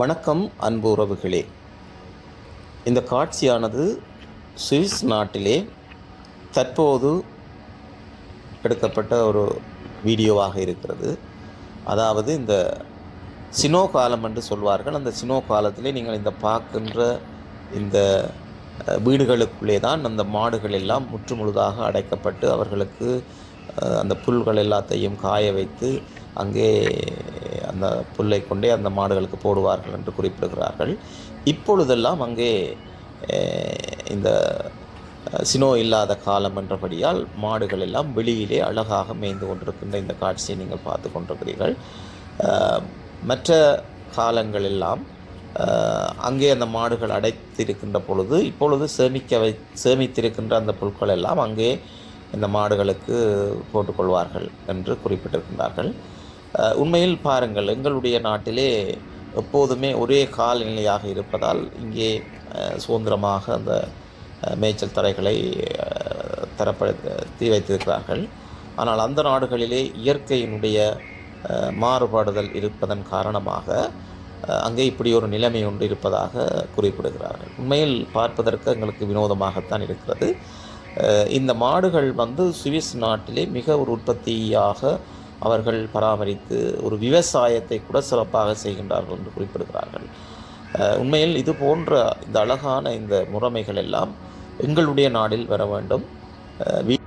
வணக்கம் அன்பு உறவுகளே. இந்த காட்சியானது சுவிஸ் நாட்டிலே தற்போது எடுக்கப்பட்ட ஒரு வீடியோவாக இருக்கிறது. அதாவது இந்த சினோ காலம் என்று சொல்வார்கள். அந்த சினோ காலத்திலே நீங்கள் இந்த பார்க்கின்ற இந்த வீடுகளுக்குள்ளே தான் அந்த மாடுகள் எல்லாம் முற்றுமுழுதாக அடைக்கப்பட்டு அவர்களுக்கு அந்த புல்கள் எல்லாத்தையும் காய வைத்து அங்கே அந்த புல்லை கொண்டே அந்த மாடுகளுக்கு போடுவார்கள் என்று குறிப்பிடுகிறார்கள். இப்பொழுதெல்லாம் அங்கே இந்த சினோ இல்லாத காலம் என்றபடியால் மாடுகள் எல்லாம் வெளியிலே அழகாக மேய்ந்து கொண்டிருக்கின்ற இந்த காட்சியை நீங்கள் பார்த்து கொண்டிருக்கிறீர்கள். மற்ற காலங்களெல்லாம் அங்கே அந்த மாடுகள் அடைத்திருக்கின்ற பொழுது இப்பொழுது சேமிக்க வை சேமித்திருக்கின்ற அந்த புற்கள் எல்லாம் அங்கே இந்த மாடுகளுக்கு போட்டுக்கொள்வார்கள் என்று குறிப்பிட்டிருக்கின்றார்கள். உண்மையில் பாருங்கள் எங்களுடைய நாட்டிலே எப்போதுமே ஒரே காலநிலையாக இருப்பதால் இங்கே சுதந்திரமாக அந்த மேய்ச்சல் தரைகளை தரப்படுத்தி வைத்திருக்கிறார்கள். ஆனால் அந்த நாடுகளிலே இயற்கையினுடைய மாறுபாடுதல் இருப்பதன் காரணமாக அங்கே இப்படி ஒரு நிலைமை ஒன்று இருப்பதாக குறிப்பிடுகிறார்கள். உண்மையில் பார்ப்பதற்கு எங்களுக்கு வினோதமாகத்தான் இருக்கிறது. இந்த மாடுகள் வந்து சுவிஸ் நாட்டிலே மிக ஒரு உற்பத்தியாக அவர்கள் பராமரித்து ஒரு விவசாயத்தை கூட சிறப்பாக செய்கின்றார்கள் என்று குறிப்பிடுகிறார்கள். உண்மையில் இது போன்ற இந்த அழகான இந்த முறைமைகள் எல்லாம் எங்களுடைய நாடில் வர வேண்டும். வீ-